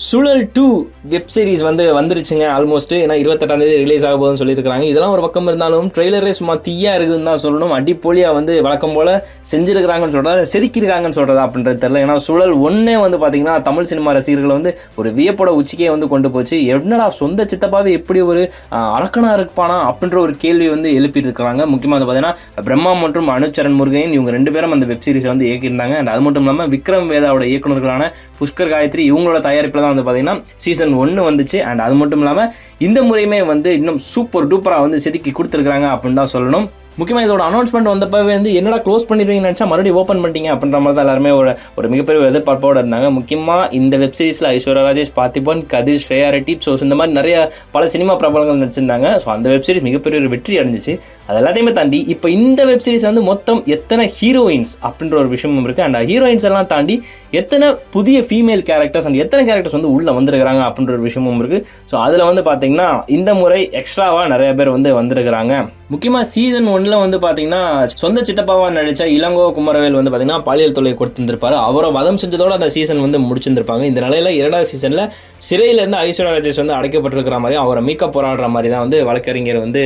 சுழல் two web series வந்து வந்துருச்சுங்க ஆல்மோஸ்ட் ஏன்னா இருபத்தெட்டாம் தேதி ரிலீஸ் ஆக போகுதுன்னு சொல்லியிருக்காங்க இதெல்லாம் ஒரு பக்கம் இருந்தாலும் ட்ரெய்லரே சும்மா தீயா இருக்குதுன்னு தான் சொல்லணும். அடிப்பொலியாக வந்து வழக்கம் போல் செஞ்சிருக்கிறாங்கன்னு சொல்கிறதா செதுக்கியிருக்காங்கன்னு சொல்கிறதா அப்படின்றது தெரியல. ஏன்னா சுழல் ஒன்றே வந்து பார்த்தீங்கன்னா தமிழ் சினிமா ரசிகர்களை வந்து ஒரு வியப்போட உச்சிக்கே வந்து கொண்டு போச்சு. என்னடா சொந்த சித்தப்பாவே எப்படி ஒரு அரக்கனா இருப்பானா அப்படின்ற ஒரு கேள்வி வந்து எழுப்பி இருக்கிறாங்க. முக்கியமாக வந்து பார்த்தீங்கன்னா பிரம்மா மற்றும் அனுச்சரன் முருகையன் இவங்க ரெண்டு பேரும் அந்த வெப் சீரிஸை வந்து இயக்கியிருந்தாங்க. அண்ட் அது மட்டும் இல்லாமல் விக்ரம் வேதாவோட இயக்குனர்களான புஷ்கர் காயத்ரி இவங்களோட தயாரிப்பில் தான் வந்து பார்த்தீங்கன்னா சீசன் ஒன்று வந்துச்சு. அண்ட் அது மட்டும் இல்லாமல் இந்த முறையுமே வந்து இன்னும் சூப்பர் டூப்பராக வந்து செதுக்கி கொடுத்துருக்காங்க அப்படின்னு தான் சொல்லணும். முக்கியமாக இதோட அனௌன்ஸ்மெண்ட் வந்தப்பவே வந்து என்னடா க்ளோஸ் பண்ணிடுவீங்கன்னு நினச்சா மறுபடியும் ஓப்பன் பண்ணிட்டீங்க அப்படின்ற மாதிரி தான் எல்லாருமே ஒரு ஒரு மிகப்பெரிய எதிர்பார்ப்போட இருந்தாங்க. முக்கியமாக இந்த வெப் சீரிஸில் ஐஸ்வர்யா ராஜேஷ் பார்த்திபன் கதிர் ஸ்ரேயா ரெட்டி ஸோ இந்த மாதிரி நிறைய பல சினிமா பிரபலங்கள் நடிச்சிருந்தாங்க. ஸோ அந்த வெப் சீரிஸ் மிகப்பெரிய ஒரு வெற்றி அடைஞ்சிச்சு. அது எல்லாத்தையுமே தாண்டி இப்போ இந்த வெப் சீரிஸ் வந்து மொத்தம் எத்தனை ஹீரோயின்ஸ் அப்படின்ற ஒரு விஷயமும் இருக்குது அண்ட் ஹீரோயின்ஸ் எல்லாம் தாண்டி எத்தனை புதிய ஃபீமேல் கேரக்டர்ஸ் அண்ட் எத்தனை கேரக்டர்ஸ் வந்து உள்ளே வந்திருக்கிறாங்க அப்படின்ற ஒரு விஷயமும் இருக்குது ஸோ அதில் வந்து பார்த்தீங்கன்னா இந்த முறை எக்ஸ்ட்ராவாக நிறைய பேர் வந்து வந்திருக்கிறாங்க. முக்கியமாக சீசன் ஒன்னில் வந்து பார்த்தீங்கன்னா சொந்த சித்தப்பாவாக நடித்த இளங்கோ குமரவேல் வந்து பார்த்தீங்கன்னா பாலியல் தொல்லை கொடுத்துருந்துருப்பாரு. அவரை வதம் செஞ்சதோட அந்த சீசன் வந்து முடிச்சிருந்திருப்பாங்க. இந்த நிலையில் இரண்டாவது சீசனில் சிறையிலேருந்து ஐஸ்வர்யா ராஜேஷ் வந்து அடைக்கப்பட்டிருக்கிற மாதிரி அவரை மீக்க போராடுற மாதிரி தான் வந்து வழக்கறிஞர் வந்து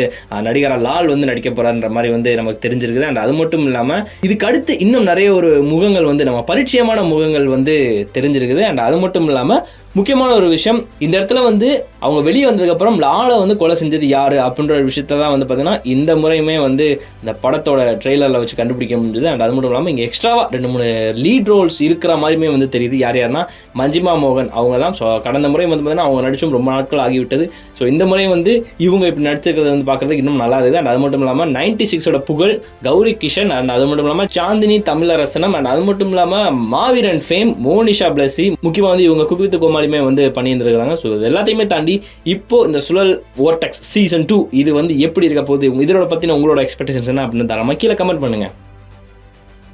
நடிகர் லால் வந்து நடிக்க போறான்ற மாதிரி வந்து நமக்கு தெரிஞ்சிருக்குது. அண்ட் அது மட்டும் இல்லாமல் இதுக்கு அடுத்து இன்னும் நிறைய ஒரு முகங்கள் வந்து நம்ம பரிச்சயமான முகங்கள் வந்து தெரிஞ்சிருக்குது. அண்ட் அது மட்டும் இல்லாமல் முக்கியமான ஒரு விஷயம் இந்த இடத்துல வந்து அவங்க வெளியே வந்ததுக்கப்புறம் லாலை வந்து கொலை செஞ்சது யாரு அப்படின்ற ஒரு விஷயத்த தான் வந்து பார்த்தீங்கன்னா இந்த முறையுமே வந்து இந்த படத்தோட ட்ரெய்லரில் வச்சு கண்டுபிடிக்க முடிஞ்சது. அண்ட் அது மட்டும் இல்லாமல் இங்கே எக்ஸ்ட்ராவாக ரெண்டு மூணு லீட் ரோல்ஸ் இருக்கிற மாதிரியுமே வந்து தெரியுது. யார் யாருன்னா மஞ்சிமா மோகன் அவங்க தான். ஸோ கடந்த முறை வந்து பார்த்தீங்கன்னா அவங்க நடிச்சும் ரொம்ப நாட்கள் ஆகிவிட்டது. ஸோ இந்த முறை வந்து இவங்க இப்படி நடிச்சிருக்கிறது வந்து பார்க்குறதுக்கு இன்னும் நல்லா இருக்குது. அண்ட் அது மட்டும் இல்லாமல் நைன்டி சிக்ஸோட புகழ் கௌரி கிஷன். அண்ட் அது மட்டும் இல்லாமல் சாந்தினி தமிழரசனம். அண்ட் அது மட்டும் இல்லாமல் மாவீரன் ஃபேம் மோனிஷா பிளஸி முக்கியமாக வந்து இவங்க குக்வித்து கோமாளியுமே வந்து பண்ணியிருந்துருக்காங்க ஸோ இது எல்லாத்தையுமே தாண்டி இப்போ இந்த சுழல் ஓர்டெக்ஸ் சீசன் டூ இது வந்து எப்படி இருக்க போகுது? இதோட பற்றின உங்களோட எக்ஸ்பெக்டேஷன்ஸ் என்ன? அப்படின்னு தரமா கீழே கமெண்ட் பண்ணுங்கள்